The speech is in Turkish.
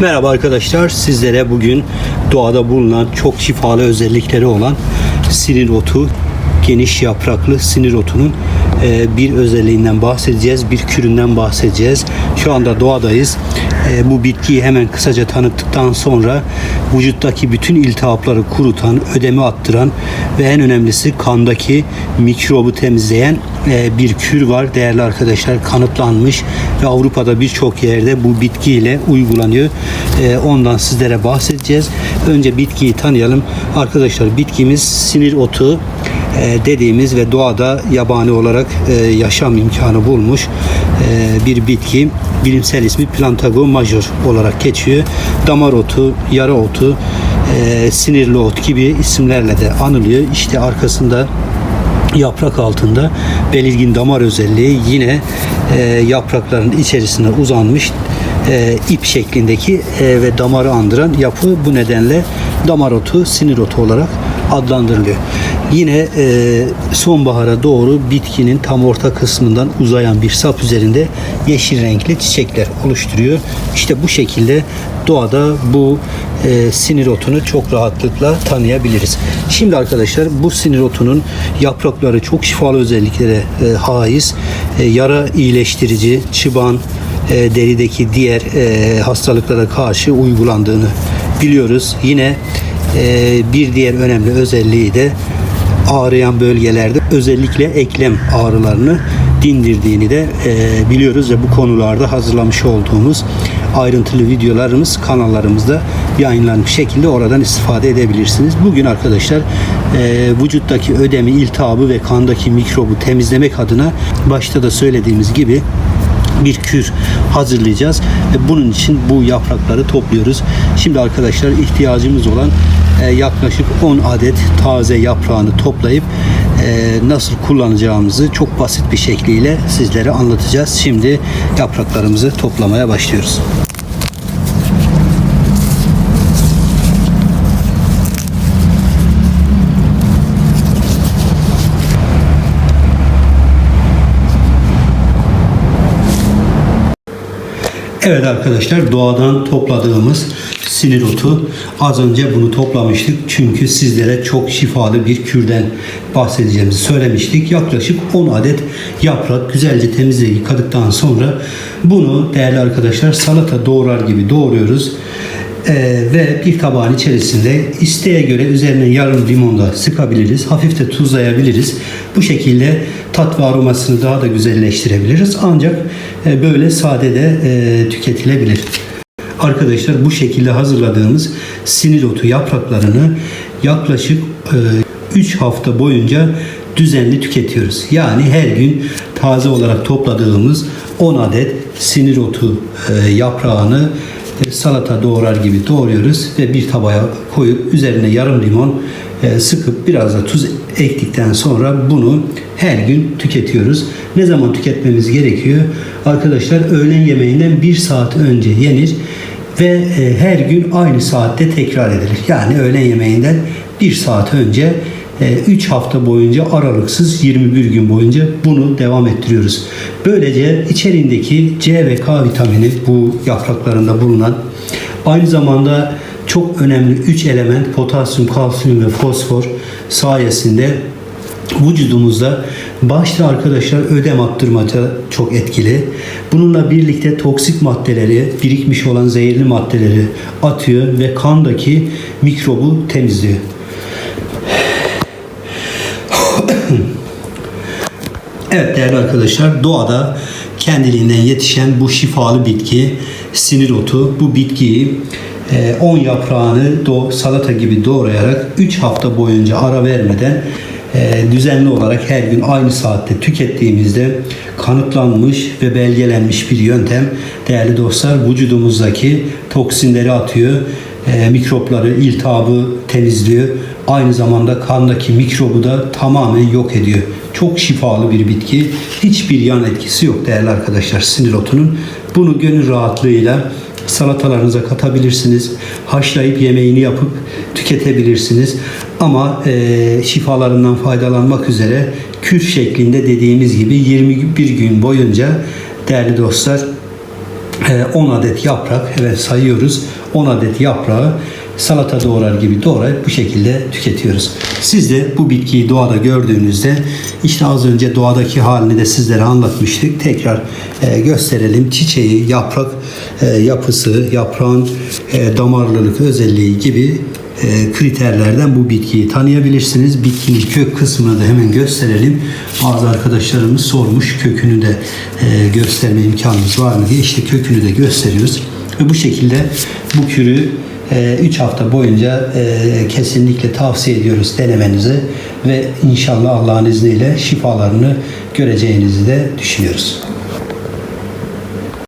Merhaba arkadaşlar. Sizlere bugün doğada bulunan çok şifalı özellikleri olan sinir otu, geniş yapraklı sinir otunun bir özelliğinden bahsedeceğiz. Bir küründen bahsedeceğiz. Şu anda doğadayız. E, bu bitkiyi hemen kısaca tanıttıktan sonra vücuttaki bütün iltihapları kurutan, ödemi attıran ve en önemlisi kandaki mikrobu temizleyen e, bir kür var değerli arkadaşlar kanıtlanmış ve Avrupa'da birçok yerde bu bitkiyle uygulanıyor. E, ondan sizlere bahsedeceğiz. Önce bitkiyi tanıyalım. Arkadaşlar bitkimiz sinir otu dediğimiz ve doğada yabani olarak e, yaşam imkanı bulmuş e, bir bitki. Bilimsel ismi Plantago major olarak geçiyor. Damar otu, yara otu, e, sinirli ot gibi isimlerle de anılıyor. İşte arkasında yaprak altında belirgin damar özelliği yine e, yaprakların içerisine uzanmış e, ip şeklindeki e, ve damarı andıran yapı bu nedenle damar otu, sinir otu olarak adlandırılıyor. Yine e, sonbahara doğru bitkinin tam orta kısmından uzayan bir sap üzerinde yeşil renkli çiçekler oluşturuyor. İşte bu şekilde doğada bu e, sinir otunu çok rahatlıkla tanıyabiliriz. Şimdi arkadaşlar bu sinir otunun yaprakları çok şifalı özelliklere e, haiz. E, yara iyileştirici, çıban, e, derideki diğer e, hastalıklara karşı uygulandığını biliyoruz. Yine e, bir diğer önemli özelliği de ağrıyan bölgelerde özellikle eklem ağrılarını dindirdiğini de e, biliyoruz ve bu konularda hazırlamış olduğumuz ayrıntılı videolarımız kanallarımızda yayınlanmış şekilde oradan istifade edebilirsiniz. Bugün arkadaşlar e, vücuttaki ödemi, iltihabı ve kandaki mikrobu temizlemek adına başta da söylediğimiz gibi bir kür hazırlayacağız. Ve bunun için bu yaprakları topluyoruz. Şimdi arkadaşlar ihtiyacımız olan e, yaklaşık 10 adet taze yaprağını toplayıp e, nasıl kullanacağımızı çok basit bir şekliyle sizlere anlatacağız. Şimdi yapraklarımızı toplamaya başlıyoruz. Evet arkadaşlar doğadan topladığımız sinir otu az önce bunu toplamıştık çünkü sizlere çok şifalı bir kürden bahsedeceğimizi söylemiştik. Yaklaşık 10 adet yaprak güzelce temizle yıkadıktan sonra bunu değerli arkadaşlar salata doğrar gibi doğruyoruz. Ee, ve bir tabağın içerisinde isteğe göre üzerine yarım limon da sıkabiliriz. Hafif de tuzlayabiliriz. Bu şekilde tat ve aromasını daha da güzelleştirebiliriz. Ancak e, böyle sade de e, tüketilebilir. Arkadaşlar bu şekilde hazırladığımız sinir otu yapraklarını yaklaşık 3 hafta boyunca düzenli tüketiyoruz. Yani her gün taze olarak topladığımız 10 adet sinir otu e, yaprağını e, salata doğrar gibi doğruyoruz ve bir tabağa koyup üzerine yarım limon e, sıkıp biraz da tuz ektikten sonra bunu her gün tüketiyoruz. Ne zaman tüketmemiz gerekiyor? Arkadaşlar öğlen yemeğinden bir saat önce yenir ve e, her gün aynı saatte tekrar edilir. Yani öğlen yemeğinden bir saat önce 3 hafta boyunca aralıksız 21 gün boyunca bunu devam ettiriyoruz. Böylece içeriğindeki C ve K vitamini bu yapraklarında bulunan aynı zamanda çok önemli 3 element potasyum, kalsiyum ve fosfor sayesinde vücudumuzda başta arkadaşlar ödem attırmada çok etkili. Bununla birlikte toksik maddeleri, birikmiş olan zehirli maddeleri atıyor ve kandaki mikrobu temizliyor. Evet değerli arkadaşlar doğada kendiliğinden yetişen bu şifalı bitki sinir otu bu bitkiyi 10 yaprağını do salata gibi doğrayarak 3 hafta boyunca ara vermeden e, düzenli olarak her gün aynı saatte tükettiğimizde kanıtlanmış ve belgelenmiş bir yöntem değerli dostlar vücudumuzdaki toksinleri atıyor e, mikropları, iltihabı temizliyor. Aynı zamanda kandaki mikrobu da tamamen yok ediyor. Çok şifalı bir bitki. Hiçbir yan etkisi yok değerli arkadaşlar sinir otunun. Bunu gönül rahatlığıyla salatalarınıza katabilirsiniz. Haşlayıp yemeğini yapıp tüketebilirsiniz. Ama e, şifalarından faydalanmak üzere kür şeklinde dediğimiz gibi 21 gün boyunca değerli dostlar 10 adet yaprak, evet sayıyoruz. 10 adet yaprağı salata doğrar gibi doğrayıp bu şekilde tüketiyoruz. Siz de bu bitkiyi doğada gördüğünüzde işte az önce doğadaki halini de sizlere anlatmıştık. Tekrar e, gösterelim. Çiçeği, yaprak e, yapısı, yaprağın e, damarlılık özelliği gibi e, kriterlerden bu bitkiyi tanıyabilirsiniz. Bitkinin kök kısmını da hemen gösterelim. Bazı arkadaşlarımız sormuş kökünü de e, gösterme imkanımız var mı diye. İşte kökünü de gösteriyoruz. Ve bu şekilde bu kürü 3 hafta boyunca e, kesinlikle tavsiye ediyoruz denemenizi ve inşallah Allah'ın izniyle şifalarını göreceğinizi de düşünüyoruz.